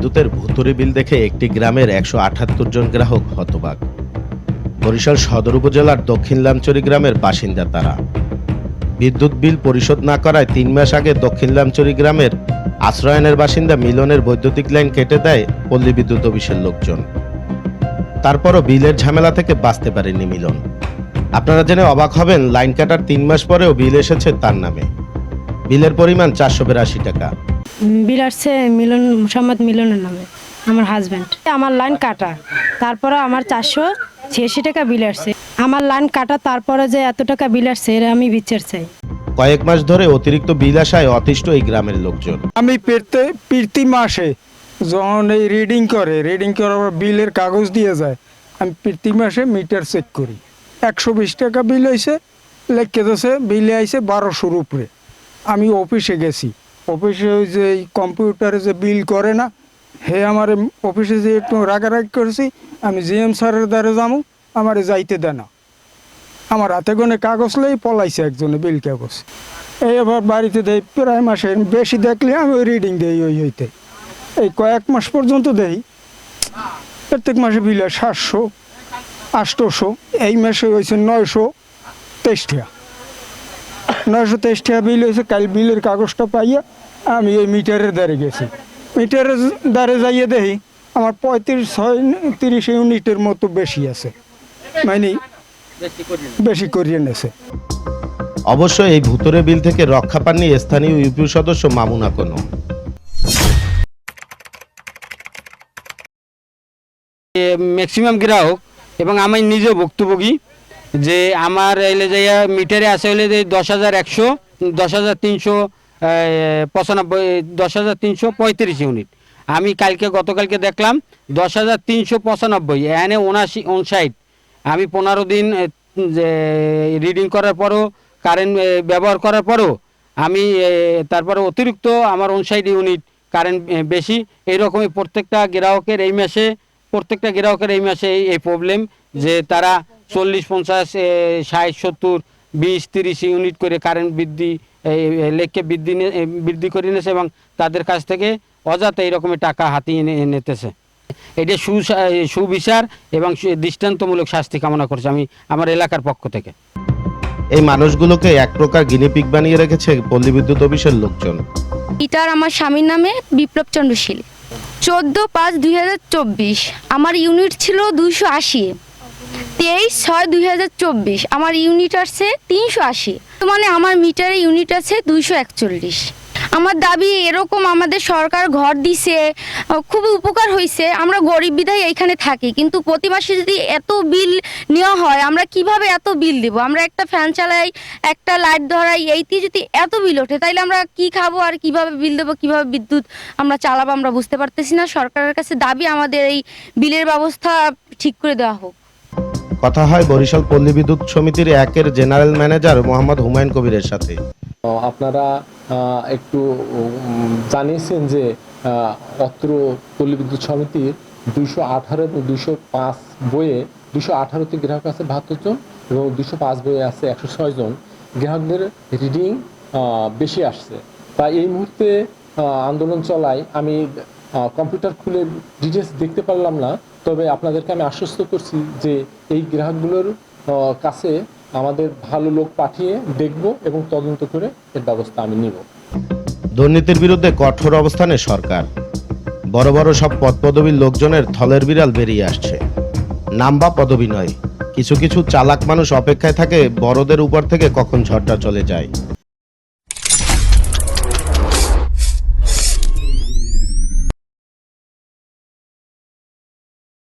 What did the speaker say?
বিদ্যুতের ভুতুরি বিল দেখে একটি গ্রামের একশো আটাত্তর জন গ্রাহক হতবাক। বরিশাল সদর উপজেলার দক্ষিণ লামচুরি গ্রামের বাসিন্দা তারা। বিদ্যুৎ বিল পরিশোধ না করায় তিন মাস আগে দক্ষিণ লামচুরি গ্রামের আশ্রয়নের বাসিন্দা মিলনের বৈদ্যুতিক লাইন কেটে দেয় পল্লী বিদ্যুৎ অফিসের লোকজন। তারপরও বিলের ঝামেলা থেকে বাঁচতে পারেনি মিলন। আপনারা জেনে অবাক হবেন, লাইন কাটার তিন মাস পরেও বিল এসেছে তার নামে। বিলের পরিমাণ চারশো বিরাশি টাকা। বিল আসছে মিলন মোসাম্মদ মিলনের নামে আমার হাজব্যান্ড আমার লাইন কাটা তারপরে আমার চারশো ছিয়াশি টাকা বিল আসছে আমার লাইন কাটা তারপরে যে এত টাকা বিল আসছে এর আমি বিচার চাই। কয়েক মাস ধরে অতিরিক্ত বিল আসায় অতিষ্ঠ এই গ্রামের লোকজন। আমি পেরতে প্রতি মাসে যখন এই রিডিং করে রিডিং করার পর বিলের কাগজ দিয়ে যায় আমি প্রতি মাসে মিটার চেক করি। একশো বিশ টাকা বিল হয়েছে লেখকে দিয়েছে বিলে আইছে বারোশোর উপরে। আমি অফিসে গেছি। অফিসে ওই যে কম্পিউটারে যে বিল করে না, হে আমার অফিসে যে একটু রাগারাগি করেছি, আমি জিএম স্যারের দ্বারা যাব, আমার যাইতে দেয় না। আমার হাতে গোনে কাগজ লেই পলাইছে একজনে বিল কাগজ। এই আবার বাড়িতে দেই, প্রায় মাসে বেশি দেখলে আমি ওই রিডিং দেই ওই হইতে। এই কয়েক মাস পর্যন্ত দেই। প্রত্যেক মাসে বিল হয় সাতশো আটশোশো এই মাসে হয়েছে নয়শো তেইশ টাকা। নয়শো তেইশ টাকা বিল হয়েছে কাল বিলের কাগজটা পাইয়া আমি ওই মিটারের দ্বারে গেছি। মিটারের দ্বারে যাইয়ে দেখি আমার পঁয়ত্রিশ ছয় তিরিশ ইউনিটের মতো বেশি আছে। মানে বেশি করিয়ে নেছে অবশ্য এই ভুতুরে বিল থেকে রক্ষা পাননি স্থানীয় ইউপি সদস্য মামুনা কোনো। ম্যাক্সিমাম গ্রাহক এবং আমি নিজে ভুক্তভোগী যে আমার এলে যাইয়া মিটারে আসে হলে দশ হাজার একশো দশ হাজার তিনশো পঁচানব্বই, দশ হাজার তিনশো পঁয়ত্রিশ ইউনিট। আমি কালকে, গতকালকে দেখলাম, দশ হাজার তিনশো পঁচানব্বই এখানে উনাশি উনষাট। আমি পনেরো দিন রিডিং করার পরও কারেন্ট ব্যবহার করার পরও, আমি তারপরে অতিরিক্ত আমার উনষাট ইউনিট কারেন্ট বেশি। এইরকমই প্রত্যেকটা গ্রাহকের এই মাসে, প্রত্যেকটা গ্রাহকের এই মাসে এই- প্রবলেম যে তারা চল্লিশ, পঞ্চাশ ষাট, সত্তর, বিশ, তিরিশ ইউনিট করে কারেন্ট বৃদ্ধি এই, লেখকে বৃদ্ধি নে- বৃদ্ধি করে নিয়েছে এবং তাদের কাছ থেকে অযথা এই রকমের টাকা হাতিয়ে নিতেছে। এটা সুসা- সুবিচার এবং সু- দৃষ্টান্তমূলক শাস্তি কামনা করছে আমি আমার এলাকার পক্ষ থেকে। এই মানুষগুলোকে এক প্রকার গিনিপিক বানিয়ে রেখেছে পল্লী বিদ্যুৎ অফিসের লোকজন। এটার আমার স্বামীর নামে বিপ্লব চন্দ্র শীল। চোদ্দ পাঁচ দুই হাজার চব্বিশ। আমার ইউনিট ছিল দুইশো আশি। তেইশ ছয় দুই হাজার চব্বিশ। আমার ইউনিট আসছে তিনশো আশি। মানে আমার মিটারে ইউনিট আছে দুইশো একচল্লিশ। আমার দাবি এরকম আমাদের সরকার ঘর দিছে খুবই উপকার হয়েছে আমরা গরিব বিধায় এইখানে থাকি, কিন্তু প্রতি মাসে যদি এত বিল নেওয়া হয়, আমরা কীভাবে এত বিল দেব? আমরা একটা ফ্যান চালাই, একটা লাইট ধরাই এইতে যদি এত বিল ওঠে, তাইলে আমরা কি খাব আর কীভাবে বিল দেবো, কীভাবে বিদ্যুৎ আমরা চালাবো, আমরা বুঝতে পারতেছি না। সরকারের কাছে দাবি আমাদের এই বিলের ব্যবস্থা ঠিক করে দেওয়া হোক। কথা হয় বরিশাল পল্লী বিদ্যুৎ সমিতির একের জেনারেল ম্যানেজার মোহাম্মদ হুমায়ুন কবিরের সাথে। আপনারা একটু জানিয়েছেন যে অত্র পল্লী বিদ্যুৎ সমিতির দুইশো আঠারো এবং দুইশো পাঁচ বইয়ে, দুইশো আঠারোতে গ্রাহক আছে বাহাত্তর জন এবং দুইশো পাঁচ বইয়ে আছে একশো ছয় জন। গ্রাহকদের রিডিং বেশি আসছে। তাই এই মুহূর্তে আন্দোলন চলায় আমি কম্পিউটার খুলে ডিটেলস দেখতে পারলাম না, তবে আপনাদেরকে আমি আশ্বস্ত করছি যে এই গ্রাহকগুলোর কাছে আমাদের ভালো লোক পাঠিয়ে দেখব এবং তদন্ত করে এর ব্যবস্থা আমি নিব। দুর্নীতির বিরুদ্ধে কঠোর অবস্থানে সরকার। বড় বড় সব পদ পদবীর লোকজনের থলের বিড়াল বেরিয়ে আসছে। নাম বা পদবী নয়, কিছু কিছু চালাক মানুষ অপেক্ষায় থাকে বড়দের উপর থেকে কখন ঝড়টা চলে যায়।